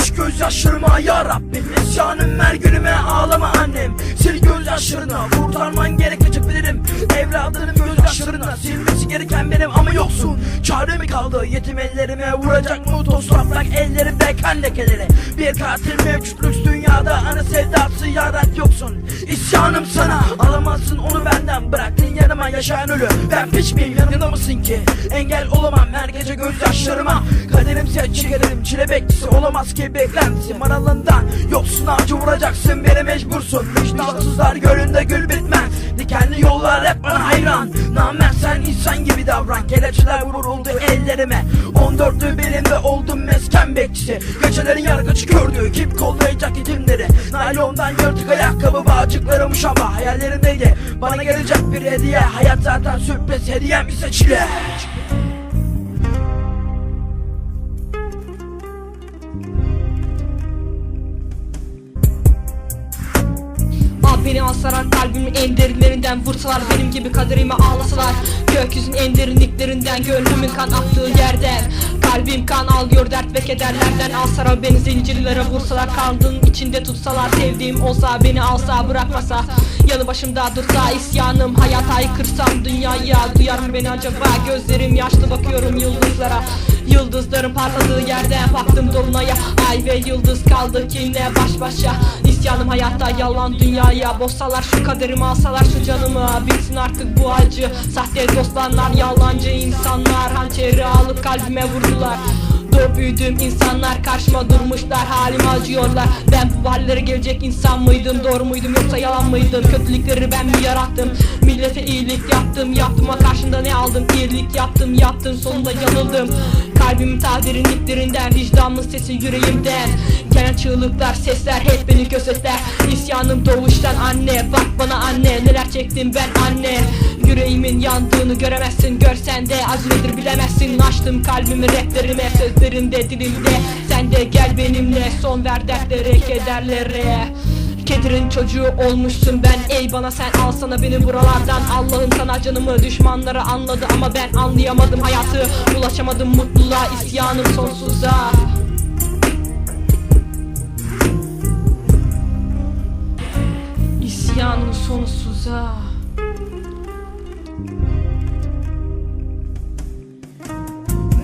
Aç gözyaşlarıma ya Rabbim İsyanım ver günüme ağlama annem. Sil gözyaşlarını kurtarman gerekecek bilirim. Evladının gözyaşlarını silmesi gereken benim ama yoksun. Çare mi kaldı? Yetim ellerime vuracak mı? Toz toprak ellerimde kan lekeleri. Bir katil mevcut lüks dünyada. Ana sevdası yarat yoksun. İsyanım sana. Alamazsın onu benden. Bıraktın yanıma yaşayan ölü. Ben piç miyim? Yanında mısın ki? Engel olamam her gece gözyaşlarıma Kaderimse çiğnerim çile bekçisi olamaz ki beklentisi. Maralından yoksun avcı vuracaksın beni mecbursun. Vicdansızlar gölünde gül bitmez. Dikenli yollar hep bana hayran. Namen sen insan gibi davran. Kelepçeler vuruldu ellerime. 14'lü belimde oldum mesken bekçisi. Gecelerin yargıcı kördü Kim kollayacak yetimleri Naylondan yırtık ayakkabı bağcıklarım şaba Hayallerimdeydi bana gelecek bir hediye. Hayat zaten sürpriz hediyem ise çile beni alsalar kalbimin en derinlerinden vursalar Benim gibi kaderime ağlasalar Gökyüzünün en derinliklerinden Gönlümün kan aktığı yerden Kalbim kan alıyor dert ve kederlerden Alsalar beni zincirlere vursalar Kandığın içinde tutsalar Sevdiğim olsa beni alsa bırakmasa Yanı başımda dursa isyanım Hayata aykırsam dünyaya Duyar mı beni acaba? Gözlerim yaşlı bakıyorum yıldızlara Yıldızların parladığı yerden baktım dolunaya Ay ve yıldız kaldık yine baş başa İsyanım hayatta yalan dünyaya. Bozsalar şu kaderimi alsalar şu canımı. Bitsin artık bu acı. Sahte dostlarlar yalancı insanlar. Hançeri alıp kalbime vurdular. Doğup insanlar karşıma durmuşlar. Halime acıyorlar. Ben bu hallere gelecek insan mıydım? Doğru muydum yoksa yalan mıydım? Kötülükleri ben mi yarattım? Millete iyilik yaptım. Yaptığıma karşında ne aldım? İyilik yaptım yaptım. Sonunda yanıldım Kalbimin ta derinliklerinden Vicdanımın sesi yüreğimden. Gelen çığlıklar sesler hep beni gözetler İsyanım doğuştan anne Bak bana anne neler çektim ben anne. Yüreğimin yandığını göremezsin Görsen de acı nedir bilemezsin. Açtım kalbimi raplerime Sözlerimde dilimde. Sen de gel benimle Son ver dertlere kederlere Kedirin çocuğu olmuşsun ben. Ey bana sen alsana beni buralardan. Allah'ım sana canımı düşmanları anladı Ama ben anlayamadım hayatı. Ulaşamadım mutluluğa isyanım sonsuza. İsyanım sonsuza.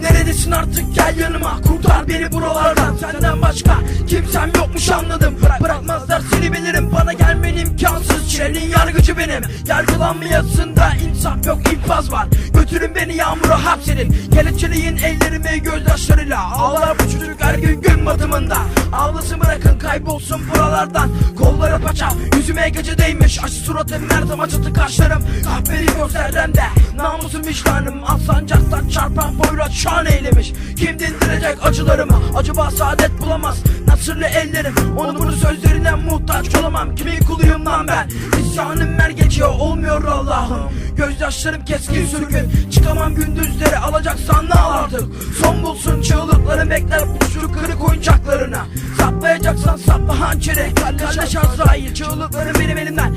Neredesin artık? Gel yanıma. Kurtar beni buralardan. Senden başka kimsem yokmuş anladım. Bırak, Bırakmazlar seni bilirim. Bana gelmen imkansız. Çilenin yargıcı benim Yargılanmayasında insaf yok infaz var. Götürün beni yağmura hapsedin. Kelepçeleyin ellerimi gözyaşlarıyla. Ağlar bu çocuk her gün gün batımında. Ağlasın bırakın kaybolsun buralardan. Kolları paça yüzüme gece değmiş. Aşı suratım mertem acıtı kaşlarım. Kahveli gözlerden de Namusum vicdanım. Aslancaktan çarpan boyra şan eylemiş. Kim dindirecek acılarımı? Acaba saadet bulamaz Nasırlı ellerim Onu bunu sözlerinden muhtaç olamam. Kimin kuluyum lan ben? İsyanım mer geçiyor olmuyor Allah'ım. Gözyaşlarım keskin sürgün. Çıkamam gündüzleri alacaksan ne al artık. Son bulsun çığlıklarım bekler Uçlu kırık oyuncaklarına. Saplayacaksan sapla hançeri Kalleş Azrail çığlıklarım benim elimden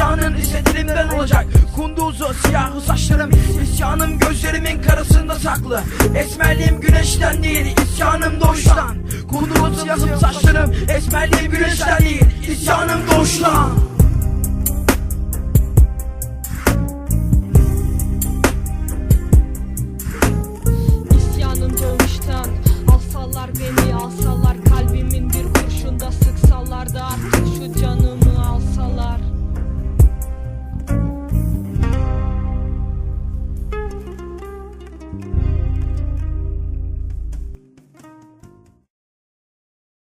İsyanın istediğimden olacak. Kunduzu siyahı saçlarım. İsyanım gözlerimin karasında saklı. Esmerliğim güneşten değil isyanım doğuştan. Kunduzu siyahım saçlarım. Esmerliğim güneşten değil isyanım doğuştan